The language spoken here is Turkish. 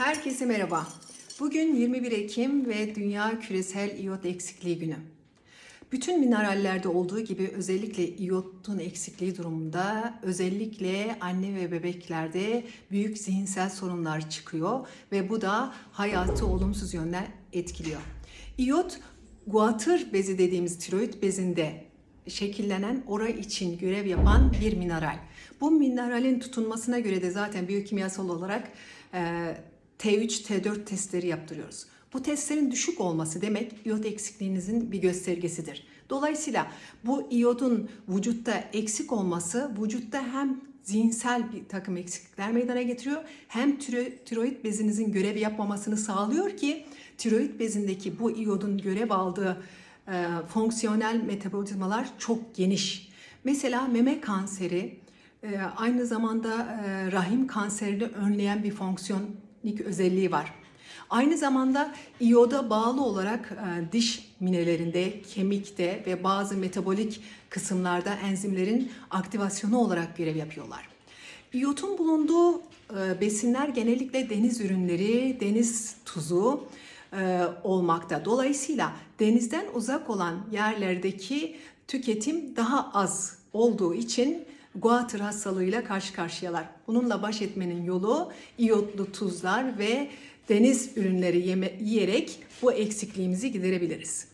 Herkese merhaba. Bugün 21 Ekim ve Dünya Küresel İyot Eksikliği Günü. Bütün minerallerde olduğu gibi özellikle iyotun eksikliği durumunda özellikle anne ve bebeklerde büyük zihinsel sorunlar çıkıyor ve bu da hayatı olumsuz yönden etkiliyor. İyot guatr bezi dediğimiz tiroid bezinde şekillenen ora için görev yapan bir mineral. Bu mineralin tutunmasına göre de zaten biyokimyasal olarak e, T3, T4 testleri yaptırıyoruz. Bu testlerin düşük olması demek iyot eksikliğinizin bir göstergesidir. Dolayısıyla bu iyodun vücutta eksik olması vücutta hem zihinsel bir takım eksiklikler meydana getiriyor hem tiro- tiroid bezinizin görev yapmamasını sağlıyor ki tiroid bezindeki bu iyodun görev aldığı e, fonksiyonel metabolizmalar çok geniş. Mesela meme kanseri e, aynı zamanda e, rahim kanserini önleyen bir fonksiyonik özelliği var. Aynı zamanda iyoda bağlı olarak e, diş minelerinde, kemikte ve bazı metabolik kısımlarda enzimlerin aktivasyonu olarak görev yapıyorlar. İyotun bulunduğu e, besinler genellikle deniz ürünleri, deniz tuzu e, olmakta. Dolayısıyla denizden uzak olan yerlerdeki tüketim daha az olduğu için guatr hastalığıyla karşı karşıyalar. Bununla baş etmenin yolu iyotlu tuzlar ve deniz ürünleri yeme, yiyerek bu eksikliğimizi giderebiliriz.